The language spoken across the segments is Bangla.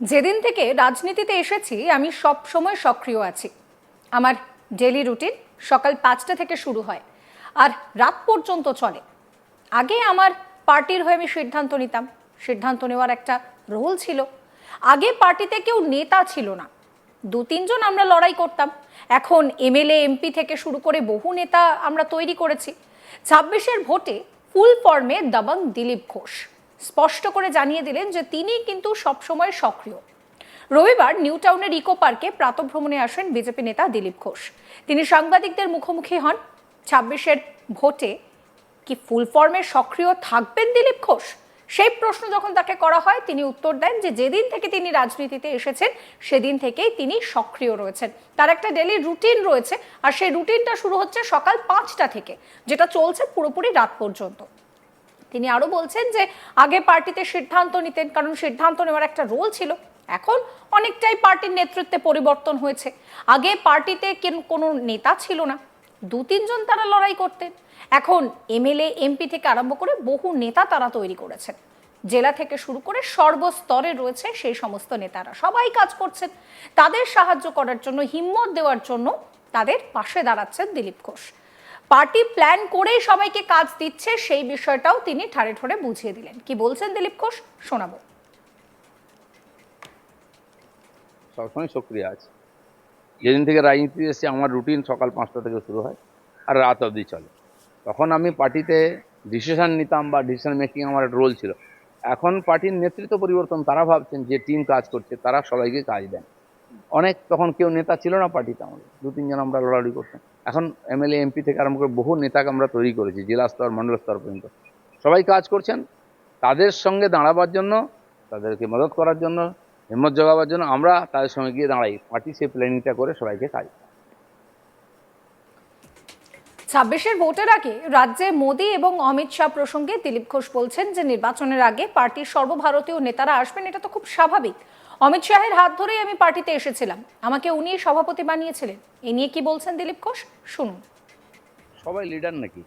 যেদিন থেকে রাজনীতিতে এসেছি, আমি সব সময় সক্রিয় আছি। আমার ডেলি রুটিন সকাল পাঁচটা থেকে শুরু হয়, আর রাত পর্যন্ত চলে। আগে আমার পার্টির হয়ে আমি সিদ্ধান্ত নিতাম। সিদ্ধান্ত নেওয়ার একটা রোল ছিল। আগে পার্টিতে কেউ নেতা ছিল না। দু তিনজন আমরা লড়াই করতাম। এখন এমএলএ, এমপি থেকে শুরু করে বহু নেতা আমরা তৈরি করেছি। ছাব্বিশের ভোটে ফুল ফর্মে দাবাং দিলীপ ঘোষ। স্পষ্ট করে জানিয়ে দিলেন যে তিনি কিন্তু সবসময় সক্রিয়। রবিবার নিউ টাউনের ইকো পার্কে প্রাতভ্রমণে আসেন বিজেপি নেতা দিলীপ ঘোষ। তিনি সাংবাদিকদের মুখোমুখি হন। ছাব্বিশের ভোটে কি ফুল ফর্মে সক্রিয় থাকবেন দিলীপ ঘোষ? সেই প্রশ্ন যখন তাকে করা হয়, তিনি উত্তর দেন যে যেদিন থেকে তিনি রাজনীতিতে এসেছেন, সেদিন থেকেই তিনি সক্রিয় রয়েছেন। তার একটা ডেলি রুটিন রয়েছে, আর সেই রুটিনটা শুরু হচ্ছে সকাল পাঁচটা থেকে, যেটা চলছে পুরোপুরি রাত পর্যন্ত। তিনি আরও বলছেন যে আগে পার্টিতে সিদ্ধান্ত নিতেন, কারণ সিদ্ধান্ত নেওয়ার একটা রোল ছিল। এখন অনেকটাই পার্টির নেতৃত্বে পরিবর্তন হয়েছে। আগে পার্টিতে কোনো নেতা ছিল না। দু, তিনজন তারা লড়াই করতেন। এখন এমএলএ, এমপি থেকে আরম্ভ করে বহু নেতা তারা তৈরি করেছেন। জেলা থেকে শুরু করে সর্বস্তরে রয়েছে সেই সমস্ত নেতারা। সবাই কাজ করছেন। তাদের সাহায্য করার জন্য, হিম্মত দেওয়ার জন্য তাদের পাশে দাঁড়াচ্ছেন দিলীপ ঘোষ। পার্টি প্ল্যান করেই সবাইকে কাজ দিচ্ছে, সেই বিষয়টাও তিনি ঠাড়ে ঠোড়ে বুঝিয়ে দিলেন। কি বলছেন দিলীপ ঘোষ? শোনাবো। সবসময় সক্রিয় আছে। যেদিন থেকে রাজনীতি এসেছে, আমার রুটিন সকাল পাঁচটা থেকে শুরু হয় আর রাত অবধি চলে। তখন আমি পার্টিতে ডিসিশন নিতাম বা ডিসিশন মেকিং আমার রোল ছিল। এখন পার্টির নেতৃত্ব পরিবর্তন, তারা ভাবছেন যে টিম কাজ করছে, তারা সবাইকে কাজ দেন। অনেক তখন কেউ নেতা ছিল না পার্টিতে আমাদের। দু তিনজন আমরা লড়ালড়ি করতাম। এখন এমএলএ এমপি থেকে আরম্ভ করে বহু নেতাকে আমরা তৈরি করেছি, জেলা স্তর মণ্ডল স্তর পর্যন্ত সবাই কাজ করছেন, তাদের সঙ্গে দাঁড়াবার জন্য, তাদেরকে মদত করার জন্য, হিম্মত জোগাবার জন্য আমরা তাদের সঙ্গে গিয়ে দাঁড়াই পার্টি সেই প্ল্যানিংটা করে সবাইকে কাজ। ছাব্বিশের ভোটের আগে রাজ্যে মোদি এবং অমিত শাহ প্রসঙ্গে দিলীপ ঘোষ বলছেন যে নির্বাচনের আগে পার্টির সর্বভারতীয় নেতারা আসবেন, এটা তো খুব স্বাভাবিক অমিত শাহের হাত ধরেই আমি পার্টিতে এসেছিলাম। আমাকে উনি সভাপতি বানিয়েছিলেন। এ নিয়ে কি বলছেন দিলীপ ঘোষ? শুনুন। সবাই লিডার নাকি?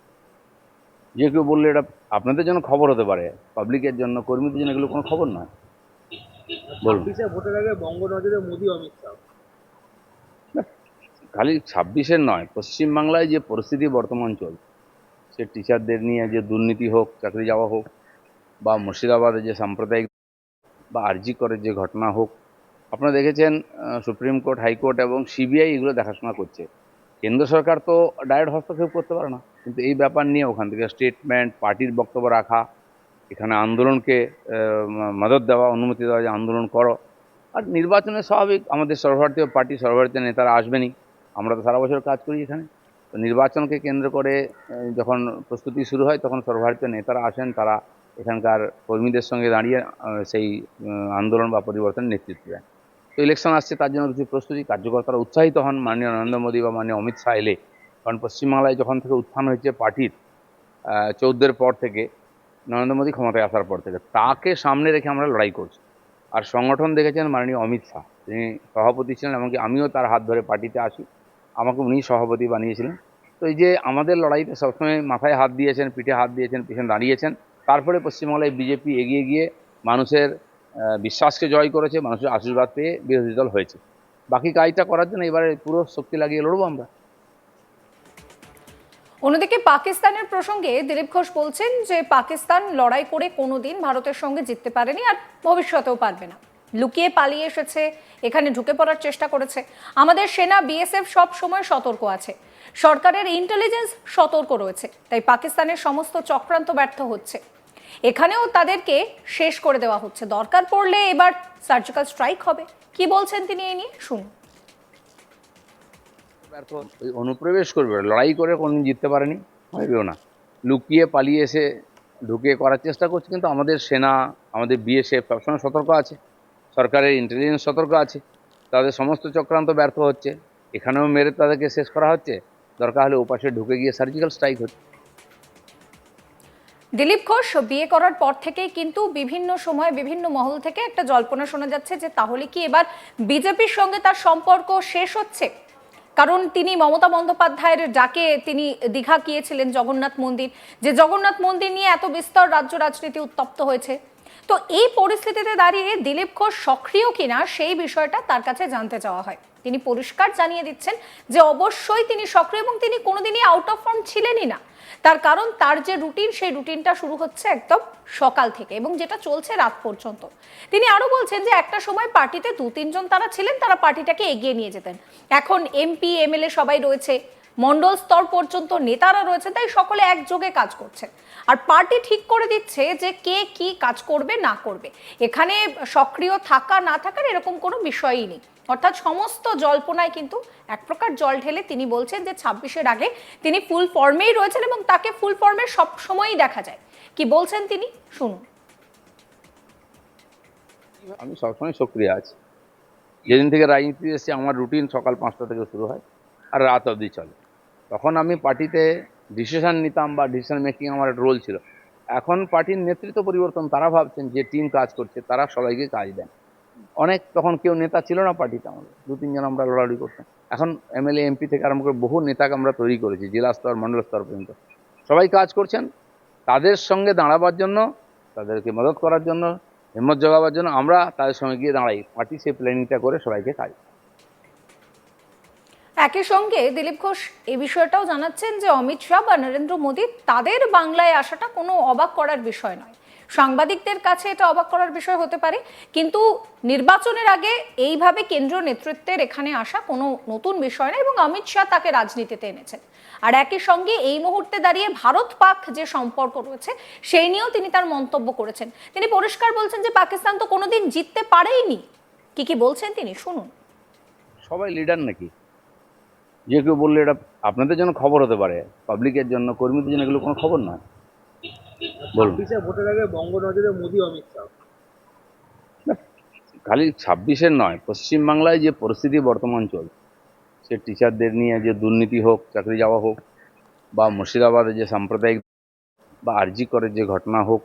যে কেউ বললে এটা আপনাদের জন্য খবর হতে পারে পাবলিকের জন্য কর্মীদের জন্য এগুলো কোনো খবর নয়। বলুন। ছাব্বিশে ভোটের আগে বঙ্গ নজরে মোদী অমিত শাহ। খালি ছাব্বিশের নয় পশ্চিমবাংলায় যে পরিস্থিতি বর্তমান চলছে সে টিচারদের নিয়ে যে দুর্নীতি হোক চাকরি যাওয়া হোক বা মুর্শিদাবাদে যে সাম্প্রদায়িক বা আরজি করের যে ঘটনা হোক। আপনারা দেখেছেন সুপ্রিম কোর্ট হাইকোর্ট এবং সিবিআই এগুলো দেখাশোনা করছে। কেন্দ্র সরকার তো ডাইরেক্ট হস্তক্ষেপ করতে পারে না। কিন্তু এই ব্যাপার নিয়ে ওখান থেকে স্টেটমেন্ট পার্টির বক্তব্য রাখা, এখানে আন্দোলনকে মদত দেওয়া, অনুমতি দেওয়া যে আন্দোলন করো। আর নির্বাচনে স্বাভাবিক, আমাদের সর্বভারতীয় পার্টি, সর্বভারতীয় নেতারা আসবেনই। আমরা তো সারা বছর কাজ করি এখানে। তো নির্বাচনকে কেন্দ্র করে যখন প্রস্তুতি শুরু হয়, তখন সর্বভারতীয় নেতারা আসেন, তারা এখানকার কর্মীদের সঙ্গে দাঁড়িয়ে সেই আন্দোলন বা পরিবর্তনের নেতৃত্ব দেন। তো ইলেকশন আসছে, তার জন্য কিছু প্রস্তুতি, কার্যকর্তারা উৎসাহিত হন মাননীয় নরেন্দ্র মোদী বা মাননীয় অমিত শাহ এলে। কারণ পশ্চিমবাংলায় যখন থেকে উত্থান হয়েছে পার্টির চৌদ্দের পর থেকে, নরেন্দ্র মোদী ক্ষমতায় আসার পর থেকে, তাকে সামনে রেখে আমরা লড়াই করছি। আর সংগঠন দেখেছেন মাননীয় অমিত শাহ। তিনি সভাপতি ছিলেন, এমনকি আমিও তার হাত ধরে পার্টিতে আসি। আমাকে উনি সভাপতি বানিয়েছিলেন। তো এই যে আমাদের লড়াইতে সবসময় মাথায় হাত দিয়েছেন, পিঠে হাত দিয়েছেন, পিছনে দাঁড়িয়েছেন তারপরে পশ্চিমবাংলায় বিজেপি এগিয়ে গিয়ে মানুষের বিশ্বাসকে জয় করেছে, মানুষের আশীর্বাদ পেয়ে বিরোধী দল হয়েছে। বাকি কাজটা করার জন্য এবারে পুরো শক্তি লাগিয়ে লড়বো আমরা। অন্যদিকে পাকিস্তানের প্রসঙ্গে দিলীপ ঘোষ বলছেন যে পাকিস্তান লড়াই করে কোনোদিন ভারতের সঙ্গে জিততে পারেনি আর ভবিষ্যতেও পারবে না। লুকিয়ে পালিয়ে এসেছে, এখানে ঢুকে পড়ার চেষ্টা করেছে। আমাদের সেনা, বিএসএফ সব সময় সতর্ক আছে। সরকারের ইন্টেলিজেন্স সতর্ক রয়েছে, তাই পাকিস্তানের সমস্ত চক্রান্ত ব্যর্থ হচ্ছে। এখানেও তাদেরকে শেষ করে দেওয়া হচ্ছে। দরকার পড়লে এবার সার্জিক্যাল স্ট্রাইক হবে। কি বলছেন তিনি এই নিয়ে? শুনুন। অনুপ্রবেশ করবে। লড়াই করে কোনদিন জিততে পারেনি? হবেও না। লুকিয়ে পালিয়ে এসে ঢুকে করার চেষ্টা করছে, কিন্তু আমাদের সেনা, আমাদের বিএসএফ সবসময় সতর্ক আছে। সরকারের ইন্টেলিজেন্স সতর্ক আছে। তাদের সমস্ত চক্রান্ত ব্যর্থ হচ্ছে। এখানেও মেরে তাদেরকে শেষ করা হচ্ছে। দরকার হলে ওপাশে ঢুকে গিয়ে সার্জিক্যাল স্ট্রাইক হচ্ছে। দিলীপ ঘোষ বিয়ে করার পর থেকেই কিন্তু বিভিন্ন সময় বিভিন্ন মহল থেকে একটা জল্পনা শোনা যাচ্ছে যে তাহলে কি এবার বিজেপির সঙ্গে তার সম্পর্ক শেষ হচ্ছে? কারণ তিনি মমতা বন্দ্যোপাধ্যায়ের ডাকে তিনি দীঘা গিয়েছিলেন জগন্নাথ মন্দির। যে জগন্নাথ মন্দির নিয়ে এত বিস্তর রাজ্য রাজনীতি উত্তপ্ত হয়েছে তো এই পরিস্থিতিতে দাঁড়িয়ে দিলীপ ঘোষ সক্রিয় কিনা সেই বিষয়টা তার কাছে জানতে চাওয়া হয়। তিনি পরিষ্কার জানিয়ে দিচ্ছেন যে অবশ্যই তিনি সক্রিয় এবং তিনি কোনোদিনই আউট অফ ফর্ম ছিলেনই না। তার কারণ তার যে রুটিন সেই রুটিনটা শুরু হচ্ছে একদম সকাল থেকে এবং যেটা চলছে রাত পর্যন্ত। তিনি আরও বলছেন যে একটা সময় পার্টিতে দু তিনজন তারা ছিলেন, তারা পার্টিটাকে এগিয়ে নিয়ে যেতেন। এখন এমপি এমএলএ সবাই রয়েছে। মন্ডল স্তর পর্যন্ত নেতারা রয়েছে, তাই সকলে একযোগে কাজ করছে। আর পার্টি ঠিক করে দিচ্ছে যে কে কি কাজ করবে, না করবে। এখানে সক্রিয় থাকা, না থাকার এরকম কোনো বিষয়ই নেই। অর্থাৎ সমস্ত জল্পনায় কিন্তু এক প্রকার জল ঢেলে তিনি বলছেন যে ছাব্বিশের আগে তিনি ফুল ফর্মেই রয়েছেন এবং তাকে ফুল ফর্মে সব সময়ই দেখা যায়। কি বলছেন তিনি? শুনুন। আমি সবসময় সক্রিয় আছি। যেদিন থেকে রাজনীতি এসেছি, আমার রুটিন সকাল পাঁচটা থেকে শুরু হয় আর রাত অবধি চলে। তখন আমি পার্টিতে ডিসিশন নিতাম বা ডিসিশন মেকিং আমার একটা রোল ছিল। এখন পার্টির নেতৃত্ব পরিবর্তন, তারা ভাবছেন যে টিম কাজ করছে, তারা সবাইকে কাজ দেন। অনেক তখন কেউ নেতা ছিল না পার্টিতে আমাদের। দু তিনজন আমরা লড়ালড়ি করতাম। এখন এমএলএ এমপি থেকে আরম্ভ করে বহু নেতাকে আমরা তৈরি করেছি, জেলা স্তর, মন্ডল স্তর পর্যন্ত। সবাই কাজ করছেন। তাদের সঙ্গে দাঁড়াবার জন্য, তাদেরকে মদত করার জন্য, হিম্মত জোগাবার জন্য আমরা তাদের সঙ্গে গিয়ে দাঁড়াই। পার্টি সেই প্ল্যানিংটা করে সবাইকে কাজ। একই সঙ্গে দিলীপ ঘোষ এই বিষয়টাও জানাচ্ছেন যে অমিত শাহ বা নরেন্দ্র মোদী তাদের বাংলায় আসাটা কোনো অবাক করার বিষয় নয়। সাংবাদিকদের কাছে এটা অবাক করার বিষয় হতে পারে, কিন্তু নির্বাচনের আগে এইভাবে কেন্দ্রীয় নেতৃত্বের এখানে আসা কোনো নতুন বিষয় না এবং অমিত শাহ তাকে রাজনীতিতে এনেছেন। আর একই সঙ্গে এই মুহূর্তে দাঁড়িয়ে ভারত পাক যে সম্পর্ক রয়েছে, সেই নিয়েও তিনি তার মন্তব্য করেছেন। তিনি পরিষ্কার বলছেন যে পাকিস্তান তো কোনোদিন জিততে পারেইনি। কি কি বলছেন তিনি? শুনুন। সবাই লিডার নাকি? যে কেউ বললে এটা আপনাদের জন্য খবর হতে পারে পাবলিকের জন্য কর্মীদের জন্য এগুলো কোনো খবর নয়। বলুন। ভোটের আগে বঙ্গ নজরে মোদী অমিত শাহ। খালি ছাব্বিশের নয় পশ্চিমবাংলায় যে পরিস্থিতি বর্তমান চলছে সে টিচারদের নিয়ে যে দুর্নীতি হোক চাকরি যাওয়া হোক বা মুর্শিদাবাদে যে সাম্প্রদায়িক বা আরজি করে যে ঘটনা হোক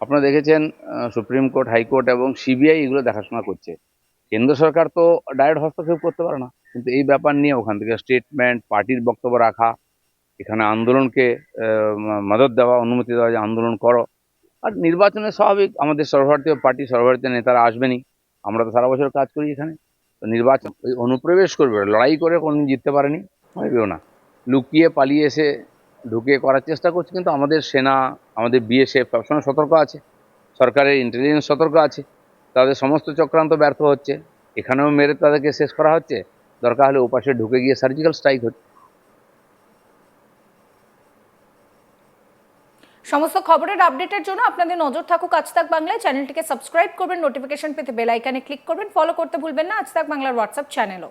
আপনারা দেখেছেন সুপ্রিম কোর্ট হাইকোর্ট এবং সিবিআই এগুলো দেখাশোনা করছে। কেন্দ্র সরকার তো ডাইরেক্ট হস্তক্ষেপ করতে পারে না। কিন্তু এই ব্যাপার নিয়ে ওখান থেকে স্টেটমেন্ট পার্টির বক্তব্য রাখা, এখানে আন্দোলনকে মদত দেওয়া, অনুমতি দেওয়া যে আন্দোলন করো। আর নির্বাচনে স্বাভাবিক আমাদের সর্বভারতীয় পার্টি, সর্বভারতীয় নেতারা আসবেনই আমরা তো সারা বছর কাজ করি এখানে। তো নির্বাচন, ওই অনুপ্রবেশ করবে, লড়াই করে কোনোদিন জিততে পারেনি হবেও না। লুকিয়ে পালিয়ে এসে ঢুকে করার চেষ্টা করছে, কিন্তু আমাদের সেনা, আমাদের বিএসএফ সবসময় সতর্ক আছে। সরকারের ইন্টেলিজেন্স সতর্ক আছে। তাদের সমস্ত চক্রান্ত ব্যর্থ হচ্ছে। এখানেও মেরে তাদেরকে শেষ করা হচ্ছে। দরকার হলে ওপাশে ঢুকে গিয়ে সার্জিক্যাল স্ট্রাইক হচ্ছে। সমস্ত খবরের আপডেটের জন্য আপনাদের নজর থাকুক আজ তাক বাংলায়। চ্যানেলটিকে সাবস্ক্রাইব করবেন নোটিফিকেশন পেতে বেল আইকনে ক্লিক করবেন। ফলো করতে ভুলবেন না। আজ তাক বাংলার হোয়াটসঅ্যাপ চ্যানেলও